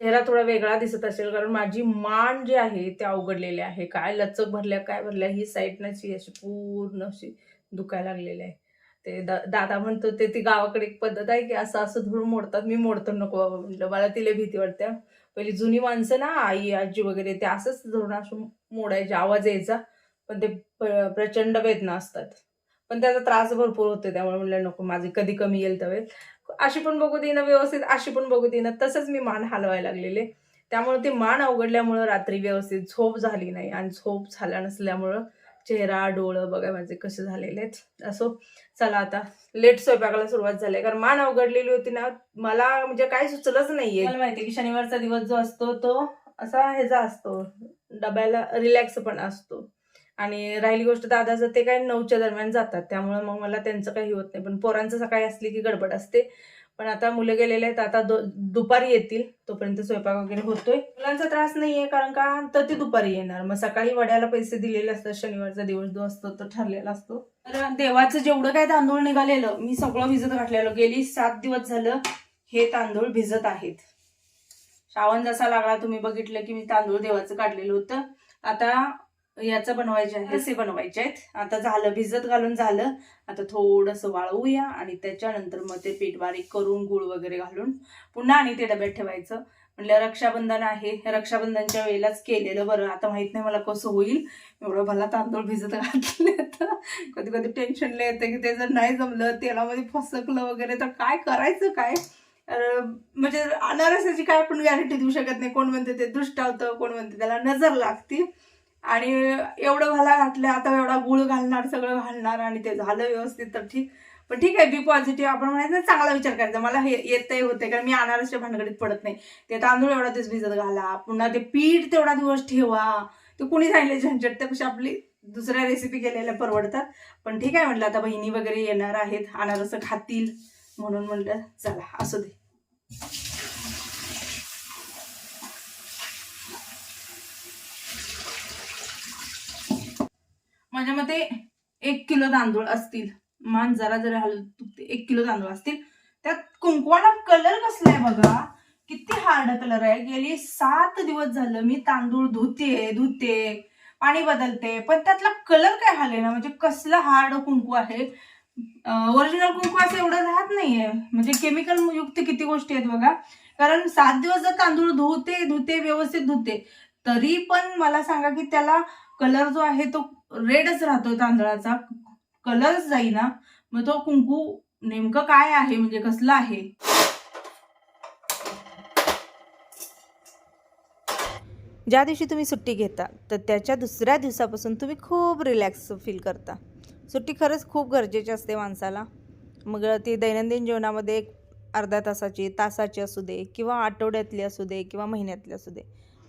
चेहरा थोडा वेगळा दिसत असेल कारण माझी मान जी आहे ते अवघडलेली आहे. काय लचक भरल्या काय भरल्या ही साईड अशी पूर्ण अशी दुखायला लागलेली आहे. ते दा दादा म्हणतो ते ती गावाकडे एक पद्धत आहे की असं असं धरून मोडतात मी मोडतो नको म्हटलं मला तिला भीती वाटते पहिली जुनी माणसं ना आई आजी वगैरे ते असंच धरून असं मोडायचे आवाज यायचा पण ते प्रचंड वेदना असतात. पण त्याचा त्रास भरपूर होतो त्यामुळे म्हणलं नको माझी कधी कमी येईल त्यावेळेस अशी पण बघू देईना व्यवस्थित अशी पण बघू देईना तसंच मी मान हलवायला लागलेले. त्यामुळे ते मान अवघडल्यामुळं रात्री व्यवस्थित झोप झाली नाही आणि झोप झाल्या नसल्यामुळं चेहरा डोळं बघा माझे कसे झालेले असो चला आता लेट स्वयंपाकाला सुरुवात झाली कारण मान अवघडलेली होती ना मला म्हणजे काय सुचलंच नाहीये. मला माहिती की शनिवारचा दिवस जो असतो तो असा ह्याचा असतो. डब्याला रिलॅक्स पण असतो. आणि राहिली गोष्ट दादाचं ते काय नऊच्या दरम्यान जातात. त्यामुळे मग मला त्यांचं काही होत नाही. पण पोरांचं सकाळी असली की गडबड असते. पण आता मुलं गेलेले आहेत. आता दुपारी येतील. तोपर्यंत स्वयंपाक वगैरे होतोय. मुलांचा त्रास नाहीये कारण का तर ते दुपारी येणार. मग सकाळी वड्याला पैसे दिलेले असतात. शनिवारचा दिवस जो असतो तो ठरलेला असतो. तर देवाचं जेवढं काय तांदूळ निघालेलं मी सगळं भिजत घातलेलं. गेली सात दिवस झालं हे तांदूळ भिजत आहेत. श्रावण जसा लागला तुम्ही बघितलं की मी तांदूळ देवाचं काढलेलं होतं. आता याचं बनवायचे आहे असे बनवायचे आहेत. आता झालं भिजत घालून झालं. आता थोडंसं वाळवूया आणि त्याच्यानंतर मग ते पीठ बारीक करून गुळ वगैरे घालून पुन्हा आणि ते डब्यात ठेवायचं. म्हटलं रक्षाबंधन आहे. रक्षाबंधनच्या वेळेलाच केलेलं बरं. आता माहीत नाही मला कसं होईल. एवढं भला तांदूळ भिजत घातले आता कधी कधी टेन्शनला येतं की ते जर नाही जमलं तेलामध्ये फसकलं वगैरे तर काय करायचं काय? म्हणजे अनारसाची काय आपण गॅरंटी देऊ शकत नाही. कोण म्हणते ते दुष्ट होतं कोण म्हणते त्याला नजर लागते. आणि एवढं भला घातलं आता एवढा गुळ घालणार सगळं घालणार आणि ते झालं व्यवस्थित तर ठीक. पण ठीक आहे बी पॉझिटिव्ह आपण म्हणायचं ना, चांगला विचार करायचा. मला हे येतही होते कारण मी अनारसच्या भानगडीत पडत नाही. ते तांदूळ एवढा दिवस भिजत घाला. पुन्हा ते पीठ तेवढा दिवस ठेवा. ते कुणी सांगितले झंझट? त्यापेक्षा आपली दुसऱ्या रेसिपी केलेल्या परवडतात. पण ठीक आहे म्हटलं आता बहिणी वगैरे येणार आहेत अनारस खातील म्हणून म्हटलं चला असू दे. माझ्या मते एक किलो तांदूळ असतील मान जरा जरा हल एक किलो तांदूळ असतील त्यात कुंकवाला कलर कसला आहे बघा? किती हार्ड कलर आहे. गेली सात दिवस झालं मी तांदूळ धुते धुते पाणी बदलते पण त्यातला कलर काय हाले ना? म्हणजे कसला हार्ड कुंकू आहे? ओरिजिनल कुंकू असं एवढं राहत नाहीये. म्हणजे केमिकल युक्त किती गोष्टी आहेत बघा. कारण सात दिवस जर तांदूळ धुते धुते व्यवस्थित धुते तरी पण मला सांगा की त्याला कलर जो आहे तो रेडच राहतो तांदळाचा. कलरच जाईना. मग तो कुंकू नेमकं काय आहे? म्हणजे कसलं आहे? ज्या दिवशी तुम्ही सुट्टी घेता तर त्याच्या दुसऱ्या दिवसापासून तुम्ही खूप रिलॅक्स फील करता. सुट्टी खरंच खूप गरजेची असते माणसाला. मग ती दैनंदिन जीवनामध्ये एक अर्ध्या तासाची तासाची असू दे किंवा आठवड्यातली असू दे किंवा महिन्यातली असू दे.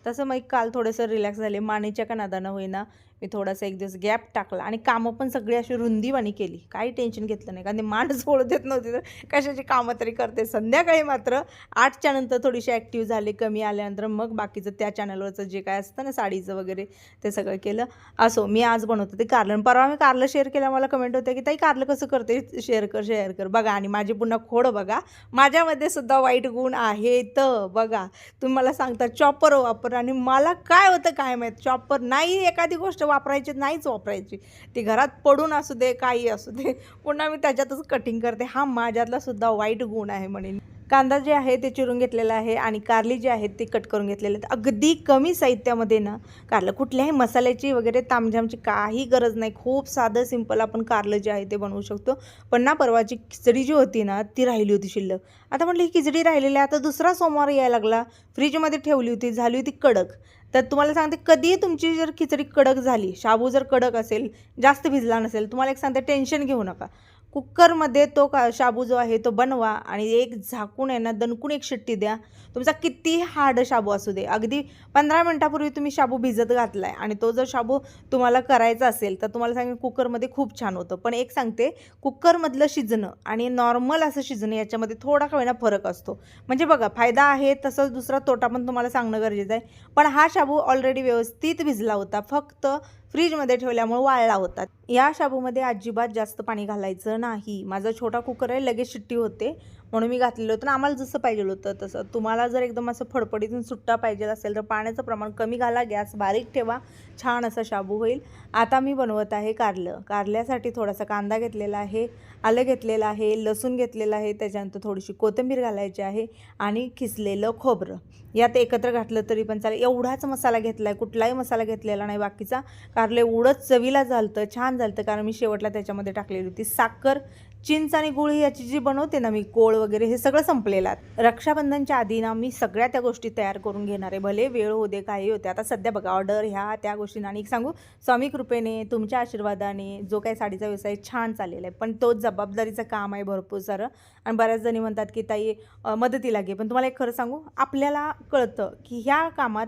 तसं मग काल थोडंसं रिलॅक्स झाले. मानेच्या का नादानं होईना. मी थोडासा एक दिवस गॅप टाकला आणि कामं पण सगळी अशी रुंदीवाणी केली. काही टेन्शन घेतलं नाही. कारण ते मान सोडू देत नव्हते तर कशाची कामं तरी करते. संध्याकाळी मात्र आठच्या नंतर थोडीशी ॲक्टिव्ह झाले कमी आल्यानंतर मग बाकीचं त्या चॅनलवरचं जे काय असतं ना साडीचं वगैरे ते सगळं केलं. असो मी आज बनवतो ते कारलं. परवा मी कारलं शेअर केलं मला कमेंट होते की ताई कारलं कसं करते? शेअर कर शेअर कर. बघा आणि माझी पुन्हा खोड बघा. माझ्यामध्ये सुद्धा वाईट गुण आहेत. बघा तुम्ही मला सांगता चॉपर वापर. आणि मला काय होतं काय माहीत? चॉपर नाही एखादी गोष्ट वापरायचे नाहीच वापरायची. ती घरात पडून असू दे काही असू दे पुन्हा मी त्याच्यातच कटिंग करते. हा माझ्यातला सुद्धा वाईट गुण आहे म्हणेन कांदा जे आहे ते चिरून घेतलेला आहे आणि कारली जी आहेत ते कट करून घेतलेले आहेत. अगदी कमी साहित्यामध्ये ना कारलं कुठल्याही मसाल्याची वगैरे तामझामची काही गरज नाही. खूप साधं सिंपल आपण कारलं जे आहे ते बनवू शकतो. पण ना परवाची खिचडी जी होती ना ती राहिली होती शिल्लक. आता म्हटलं ही खिचडी राहिलेली आहे. आता दुसरा सोमवार यायला लागला. फ्रीजमध्ये ठेवली होती झाली होती कडक. तर तुम्हाला सांगते कधीही तुमची जर खिचडी कडक झाली शाबू जर कडक असेल जास्त भिजला नसेल तुम्हाला एक सांगते टेन्शन घेऊ नका. कुकरमध्ये तो का शाबू जो आहे तो बनवा आणि एक झाकून आहे ना दणकून एक शिट्टी द्या. तुमचा किती हार्ड शाबू असू दे. अगदी पंधरा मिनटापूर्वी तुम्ही शाबू भिजत घातला आहे आणि तो जर शाबू तुम्हाला करायचा असेल तर तुम्हाला सांगेन कुकरमध्ये खूप छान होतं. पण एक सांगते कुकरमधलं शिजणं आणि नॉर्मल असं शिजणं याच्यामध्ये थोडा का होईना फरक असतो. म्हणजे बघा फायदा आहे तसंच दुसरा तोटा पण तुम्हाला सांगणं गरजेचं आहे. पण हा शाबू ऑलरेडी व्यवस्थित भिजला होता. फक्त फ्रीजमध्ये ठेवल्यामुळे वाळला होता. या शाबूमध्ये अजिबात जास्त पाणी घालायचं नाही. माझा छोटा कुकर आहे लगेच शिट्टी होते. म्हणून मी घातलेलं होतं आम्हाला जसं पाहिजे होतं तसं. तुम्हाला जर एकदम असं फडफडीतून सुट्टा पाहिजे असेल तर पाण्याचं प्रमाण कमी घाला गॅस बारीक ठेवा छान असं शाबू होईल. आता मी बनवत आहे कारलं. कारल्यासाठी थोडासा कांदा घेतलेला आहे आलं घेतलेलं आहे लसूण घेतलेलं आहे त्याच्यानंतर थोडीशी कोथिंबीर घालायची आहे आणि खिसलेलं खोबरं. यात एकत्र घातलं तरी पण चालेल. एवढाच मसाला घेतला आहे कुठलाही मसाला घेतलेला नाही बाकीचा. कारलं एवढंच चवीला झालतं छान झालतं कारण मी शेवटला त्याच्यामध्ये टाकलेली होती साखर. चिंच आणि गुळ याची जी बनवते ना मी कोळ वगैरे हे सगळं संपलेलं आहे. रक्षाबंधनच्या आधी ना मी सगळ्या त्या गोष्टी तयार करून घेणार आहे. भले वेळ होते काही होते आता सध्या बघा ऑर्डर ह्या त्या गोष्टींना आणि एक सांगू स्वामी कृपेने तुमच्या आशीर्वादाने जो काही साडीचा व्यवसाय छान चाललेला आहे. पण तो जबाबदारीचं काम आहे भरपूर सारं. आणि बऱ्याच जणी म्हणतात की ताई मदती मदतीला घे. पण तुम्हाला एक खरं सांगू आपल्याला कळतं की ह्या कामात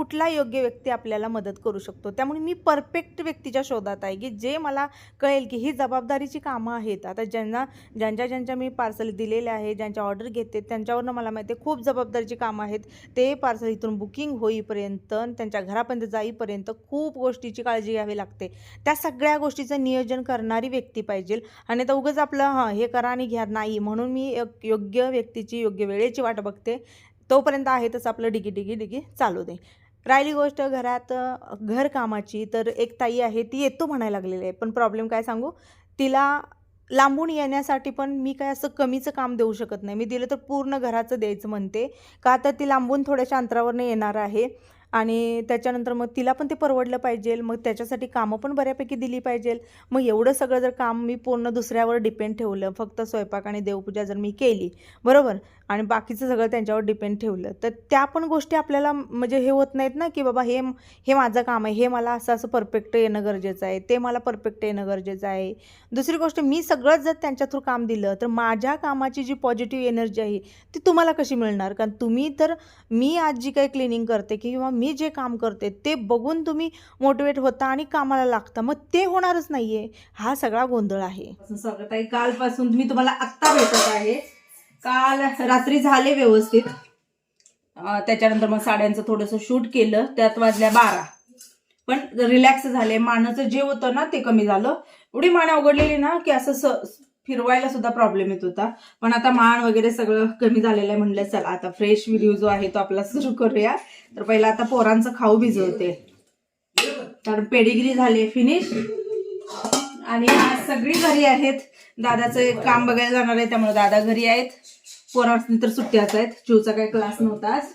कुठला योग्य व्यक्ती आपल्याला मदत करू शकतो? त्यामुळे मी परफेक्ट व्यक्तीच्या शोधात आहे की जे मला कळेल की ही जबाबदारीची कामं आहेत. आता ज्यांना ज्यांच्या ज्यांच्या मी पार्सल दिलेले आहे ज्यांच्या ऑर्डर घेते त्यांच्यावरनं मला माहिती आहे खूप जबाबदारीची कामं आहेत. ते पार्सल इथून बुकिंग होईपर्यंत आणि त्यांच्या घरापर्यंत जाईपर्यंत खूप गोष्टीची काळजी घ्यावी लागते. त्या सगळ्या गोष्टीचं नियोजन करणारी व्यक्ती पाहिजे. आणि तर उगंच आपलं हां हे करा आणि घ्या नाही. म्हणून मी एक योग्य व्यक्तीची योग्य वेळेची वाट बघते. तोपर्यंत आहे तसं आपलं डिगी डिगी डिगी चालू दे. राहिली गोष्ट घरात घरकामाची तर एक ताई आहे ती येतो म्हणायला लागलेली आहे. पण प्रॉब्लेम काय सांगू? तिला लांबून येण्यासाठी पण मी काय असं कमीचं काम देऊ शकत नाही. मी दिलं तर पूर्ण घराचं द्यायचं म्हणते. का तर ती लांबून थोड्याशा अंतरावरनं येणार आहे. आणि त्याच्यानंतर मग तिला पण ते परवडलं पाहिजे मग त्याच्यासाठी कामं पण बऱ्यापैकी दिली पाहिजे. मग एवढं सगळं जर काम मी पूर्ण दुसऱ्यावर डिपेंड ठेवलं फक्त स्वयंपाक आणि देवपूजा जर मी केली बरोबर? आणि बाकीचं सगळं त्यांच्यावर डिपेंड ठेवलं तर त्या पण गोष्टी आपल्याला म्हणजे हे होत नाहीत ना की बाबा हे हे माझं काम आहे हे मला असं असं परफेक्ट येणं गरजेचं आहे ते मला परफेक्ट येणं गरजेचं आहे. दुसरी गोष्ट मी सगळंच जर त्यांच्या थ्रू काम दिलं तर माझ्या कामाची जी पॉझिटिव्ह एनर्जी आहे ती तुम्हाला कशी मिळणार? कारण तुम्ही तर मी आज जी काही क्लिनिंग करते किंवा मी जे काम करते ते बघून तुम्ही मोटिवेट होता आणि कामाला लागता. मग ते होणारच नाहीये. हा सगळा गोंधळ आहे. स्वागत आहे कालपासून मी तुम्हाला आत्ता भेटत आहे. काल रात्री झाले व्यवस्थित. त्याच्यानंतर मग साड्यांचं थोडंसं शूट केलं. त्यात वाजल्या बारा. पण रिलॅक्स झाले. मानाचं जे होतं ना ते कमी झालं. एवढी मान अवघडलेली ना की असं फिरवायला सुद्धा प्रॉब्लेम येत होता. पण आता मान वगैरे सगळं कमी झालेलं आहे म्हणलं चला आता फ्रेश व्हिडिओ जो आहे तो आपला सुरू करूया. तर पहिला आता पोरांचं खाऊ भिजवते. कारण पेडिग्री झाली फिनिश आणि आज सगळी घरी आहेत. दादाचं काम बघायला जाणार आहे त्यामुळे दादा घरी आहेत. पोरांनी तर सुट्ट्याच आहेत. चिवचा काही क्लास नव्हता आज.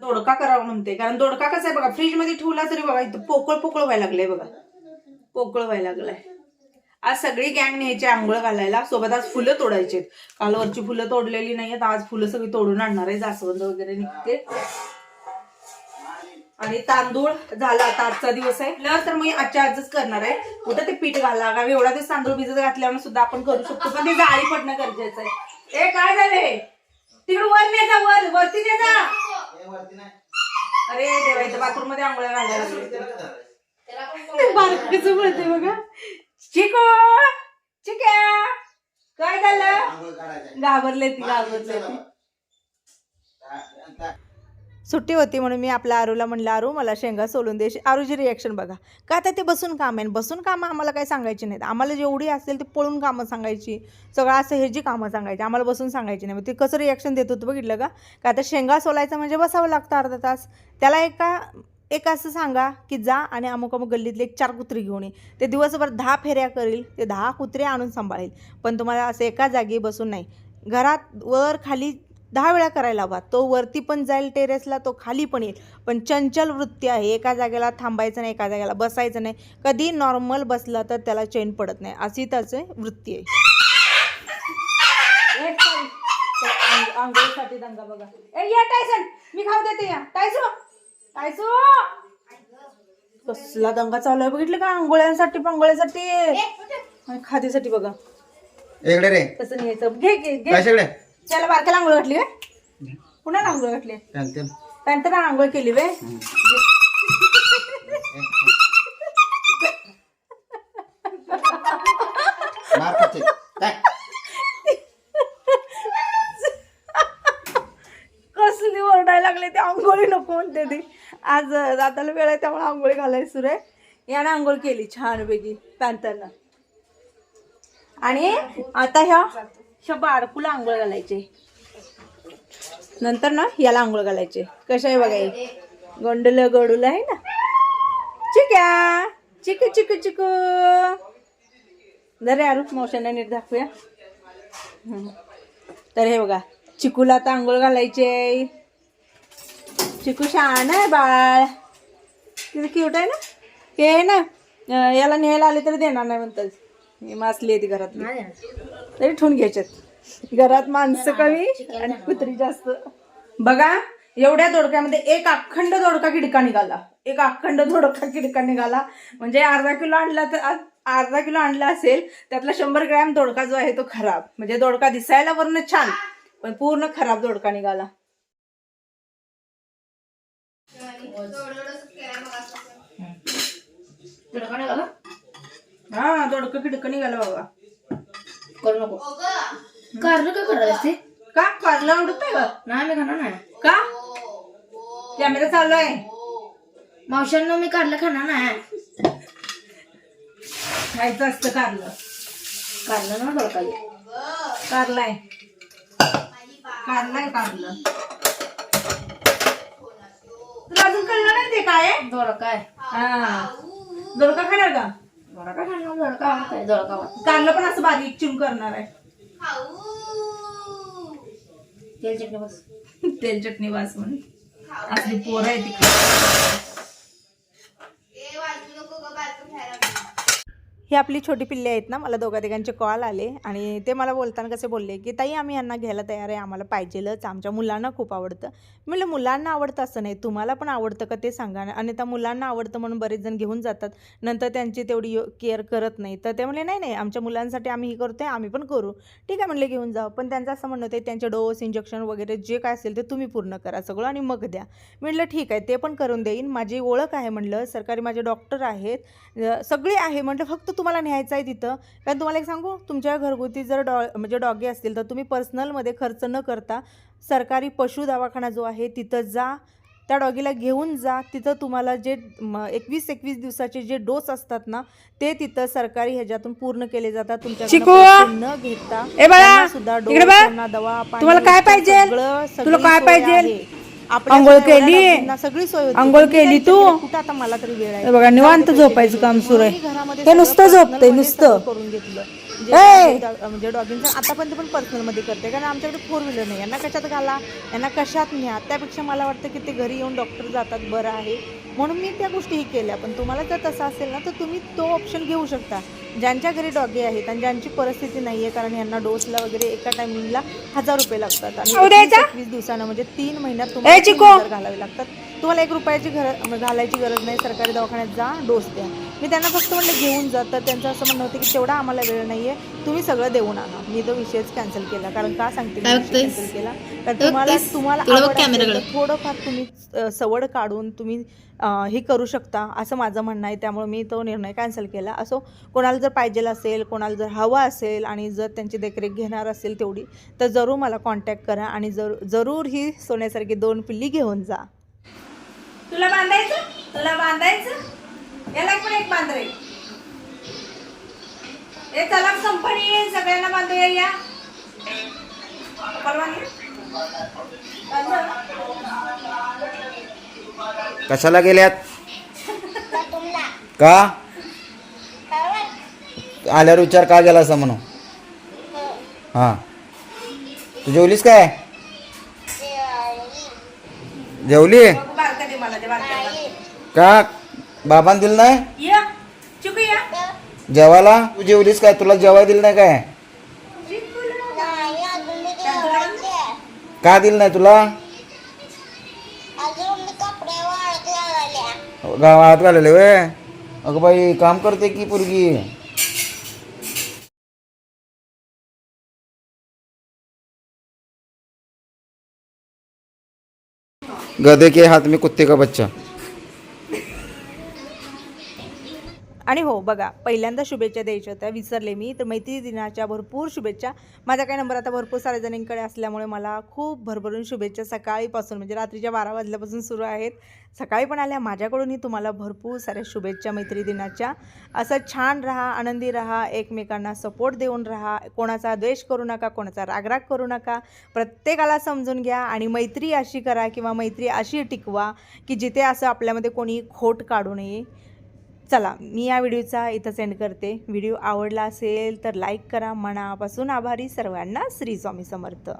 दोडका करावा म्हणते. कारण दोडका कसा आहे बघा फ्रीजमध्ये ठेवला तरी बघा इथं पोकळ पोकळ व्हायला लागलंय बघा. पोकळ व्हायला लागलाय. आज सगळी गँग न्यायची आंघोळ घालायला. सोबत आज फुलं तोडायची काल वरची फुलं तोडलेली नाहीयेत आज फुलं सगळी तोडून आणणार आहे. जास्वंद वगैरे निघते. आणि तांदूळ झाला आता आजचा दिवस आहे. न तर मी आजच्या आजच करणार आहे. कुठं ते पीठ घाला कारण एवढा दिवस तांदूळ भिजत घातल्यावर सुद्धा आपण करू शकतो. पण ते जाळी पडणं गरजेचं आहे. ए काय झाले तिकडे वर नाही जा वर. वरती नाही जा अरे देवा इथं बाथरूममध्ये आंघोळ घालायला लागले. बारकीचं बोलते बघा. चिको चिक्या. काय झालं? घाबरले ती घाबरले ती सुट्टी होती म्हणून मी आपल्या आरूला म्हणलं आरू मला शेंगा सोलून दे. आरूची रिॲक्शन बघा. का तर ते बसून काम आहे? बसून कामं आम्हाला काही सांगायची नाहीत. आम्हाला जेवढी असेल ते पळून कामं सांगायची. सगळं असं हे जी कामं सांगायची. आम्हाला बसून सांगायची नाही. मग ते कसं रिॲक्शन देत होतं बघितलं का? का आता शेंगा सोलायचं म्हणजे बसावं लागतं अर्धा तास? त्याला एका एक असं सांगा की जा आणि अमुक अमुक गल्लीतले एक चार कुत्री घेऊन ये. ते दिवसभर दहा फेऱ्या करील ते दहा कुत्रे आणून सांभाळेल. पण तुम्हाला असं एका जागी बसून नाही. घरात वर खाली दहा वेळा करायला हवा तो वरती पण जाईल टेरेसला तो खाली पण येईल. पण चंचल वृत्ती आहे. एका जागेला थांबायचं नाही एका जागेला बसायचं नाही. कधी नॉर्मल बसला तर त्याला चैन पडत नाही. अशी त्याची वृत्ती आहे. ए, sorry. तो आंघ- आंघोळीसाठी दंगा बघा. ए या टायसन मी खाऊ देते या. टायसो टायसो कसला दंगा चालू आहे बघितलं का? आंघोळ्यांसाठी पांघोळ्यासाठी आणि खादीसाठी बघा. इकडे रे. कसं न्यायचं. घे घे घे. त्याला बारक्याला आंघोळ घातली काय पुन्हा आंघोळ घातली? त्यानंतर आंघोळ केली वे कसली ओरडायला लागले ते. आंघोळी नको म्हणते ती. आज दादाला वेळ आहे त्यामुळे आंघोळी घालायची सुरू यानं आंघोळ केली छानपैकी पॅन्थरनं आणि आता ह्या ह्या बारकूला आंघोळ घालायचे. नंतर ना याला आंघोळ घालायचे. कशा आहे बघाय गोंडल गोडूला आहे ना? चिक्या! चिकू चिकू चिकू! जरे यार मोशाने नीट दाखवूया. तर हे बघा चिकूला आता आंघोळ घालायचे. चिकू शहाण आहे बाळ. किती क्यूट आहे ना? हे आहे ना याला न्यायला आले तरी देणार नाही म्हणतात. मासली आहे ती घरात तरी ठेवून घ्यायच्यात घरात माणसं कमी आणि कुत्री जास्त. बघा एवढ्या दोडक्यामध्ये एक अखंड दोडका किडका निघाला. एक अखंड दोडका किडका निघाला. म्हणजे अर्धा किलो आणला तर अर्धा किलो आणला असेल त्यातला शंभर ग्रॅम दोडका जो आहे तो खराब. म्हणजे दोडका दिसायला वरून छान पण पूर्ण खराब दोडका निघाला? हा दोडका किडका निघाला बाबा. करू नको. कारलं काय करायला असते का? कारला आवडत आहे का नाही मी खाणार नाही. का? कॅमेरा चालू आहे मावशांना मी कारलं खाणार नाही. खायचं असतं कारलं. कारलं ना बरं काही. कारलाय. कारलाय कारलं. तुला अजून कळलं नाही ते काय? आहे? दोडका काय हा. दोडका खाणार का? खाणार कारलं पण असं बारीक चिम करणार आहे तेल चटणी बस. तेल चटणी वास म्हणून. असली पोरं आहे ती ही आपली छोटी पिल्ले आहेत ना मला दोघा तिघांचे कॉल आले आणि ते मला बोलताना कसे बोलले की ताई आम्ही यांना घ्यायला तयार आहे आम्हाला पाहिजेलच आमच्या मुलांना खूप आवडतं. मी म्हणलं मुलांना आवडतं असं नाही तुम्हाला पण आवडतं का ते सांगा आणि त्या मुलांना आवडतं म्हणून बरेच जण घेऊन जातात. नंतर त्यांची तेवढी केअर करत नाही. तर ते म्हणले नाही नाही आमच्या मुलांसाठी आम्ही हे आहे आम्ही पण करू. ठीक आहे म्हणले घेऊन जाऊ. पण त्यांचं असं म्हणणं होतं त्यांचे डोस इंजेक्शन वगैरे जे काय असेल ते तुम्ही पूर्ण करा सगळं आणि मग द्या. म्हटलं ठीक आहे ते पण करून देईन. माझी ओळख आहे म्हणलं सरकारी माझे डॉक्टर आहेत सगळे आहे म्हटलं फक्त तुम्हाला न्यायचं आहे तिथं. कारण तुम्हाला एक सांगू तुमच्या घरगुती जर डॉ म्हणजे डॉगी असतील तर तुम्ही पर्सनलमध्ये खर्च न करता सरकारी पशु दवाखाना जो आहे तिथं जा. त्या डॉगीला घेऊन जा. तिथं तुम्हाला जे एकवीस एकवीस दिवसाचे जे डोस असतात ना ते तिथं सरकारी ह्याच्यातून पूर्ण केले जातात. तुमच्या न घेता सुद्धा डोस दवा पाणी, तुम्हाला काय पाहिजे? सगळं- काय पाहिजे? आपल्या आंघोळ सगळ्या केली? सगळी सोय होती. आंघोळ पण मी केली तू? कुठं आता मला तरी वेळ आहे हे बघा निवांत झोपायचं काम सुरू आहे हे सगळं नुसतं झोपतंय नुसतं करून घेतलं जे ए! डॉ- म्हणजे डॉगिंगचं आतापर्यंत पण पर्सनलमध्ये करते. कारण आमच्याकडे फोर व्हीलर नाही. यांना कशात घाला? यांना कशात न्या? त्यापेक्षा मला वाटतं की ते घरी येऊन डॉक्टर जातात बरं आहे. म्हणून मी त्या गोष्टीही केल्या. पण तुम्हाला जर तसं असेल ना तर तुम्ही तो ऑप्शन घेऊ शकता. ज्यांच्या घरी डॉगी आहेत आणि ज्यांची परिस्थिती नाही आहे कारण यांना डोसला वगैरे एका टायमिंगला हजार रुपये लागतात. आणि? एकवीस दिवसानं म्हणजे तीन महिन्यात तुम्हाला घालावे लागतात. तुम्हाला एक रुपयाची घर घालायची गरज नाही सरकारी दवाखान्यात जा डोस द्या. मी त्यांना फक्त म्हणलं घेऊन जा. तर त्यांचं असं म्हणणं होतं की तेवढा आम्हाला वेळ नाही आहे तुम्ही सगळं देऊन आणा. मी तो विषयच कॅन्सल केला कारण का सांगते? कॅन्सल केला? कारण तुम्हाला तुम्हाला थोडंफार तुम्ही सवड काढून तुम्ही हे करू शकता असं माझं म्हणणं आहे. त्यामुळे मी तो निर्णय कॅन्सल केला. असो कोणाला जर पाहिजे असेल कोणाला जर हवा असेल आणि जर त्यांची देखरेख घेणार असेल तेवढी तर जरूर मला कॉन्टॅक्ट करा आणि जर जरूर ही सोन्यासारखी दोन पिल्ली घेऊन जा. तुला बांधायचं? तुला बांधायचं? याला पण एक बांध रे हे चला कंपनी सगळ्यांना बांधूया या? कशाला गेल्यात? का? आल्यावर विचार का गेला असं म्हणून? हां. तू जेवलीस काय? जेवली? का बाबान दिलं नाही? या चिकू या. जेवायला? तू जेवलीस काय? तुला जेवाय दिलं नाही काय? का दिलं नाही तुला? गावात घालवले वे अगं बाई काम करते की पोरगी? गधे के हाथ में कुत्ते का बच्चा. आणि हो बघा पहिल्यांदा शुभेच्छा द्यायच्या होत्या विसरले मी. तर मैत्री दिनाच्या भरपूर शुभेच्छा. माझा काय नंबर आता भरपूर साऱ्या जणींकडे असल्यामुळे मला खूप भरभरून शुभेच्छा सकाळीपासून म्हणजे रात्रीच्या बारा वाजल्यापासून सुरू आहेत. सकाळी पण आल्या माझ्याकडूनही तुम्हाला भरपूर साऱ्या शुभेच्छा मैत्री दिनाच्या. असं छान राहा आनंदी राहा एकमेकांना सपोर्ट देऊन राहा. कोणाचा द्वेष करू नका कोणाचा रागराग करू नका. प्रत्येकाला समजून घ्या आणि मैत्री अशी करा किंवा मैत्री अशी टिकवा की जिथे असं आपल्यामध्ये कोणी खोट काढू नये. चला मी या व्हिडिओचा इथं सेंड करते. व्हिडिओ आवडला असेल तर लाईक करा मनापासून आभारी सर्वांना. श्री स्वामी समर्थ.